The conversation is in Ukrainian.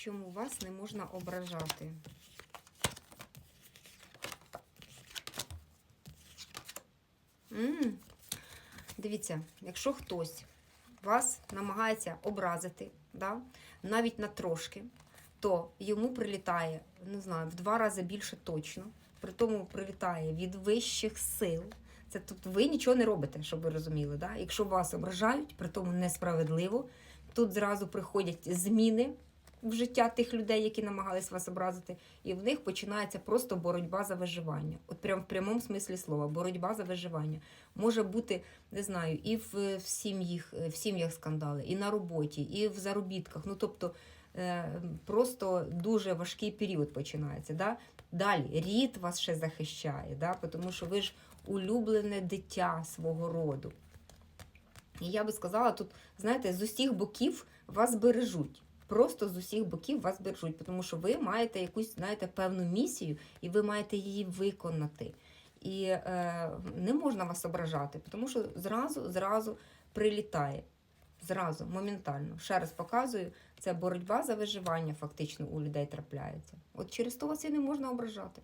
чому вас не можна ображати? м Дивіться, якщо хтось вас намагається образити, да, навіть на трошки, то йому прилітає, не знаю, в два рази більше точно. При тому прилітає від вищих сил. Це тобто ви нічого не робите, щоб ви розуміли. Да? Якщо вас ображають, при тому несправедливо, тут зразу приходять зміни в життя тих людей, які намагались вас образити, і в них починається просто боротьба за виживання. От прям в прямому смислі слова, боротьба за виживання. Може бути, не знаю, і в, в сім'ях, в сім'ях скандали, і на роботі, і в заробітках. Ну тобто е, просто дуже важкий період починається. Да? Далі рід вас ще захищає, да? тому що ви ж улюблене дитя свого роду. І я би сказала, тут, знаєте, з усіх боків вас бережуть. Просто з усіх боків вас бережуть, тому що ви маєте якусь, знаєте, певну місію, і ви маєте її виконати. І е, не можна вас ображати, тому що зразу, зразу прилітає. Зразу, моментально. Ще раз показую, це боротьба за виживання фактично у людей трапляється. От через то вас і не можна ображати.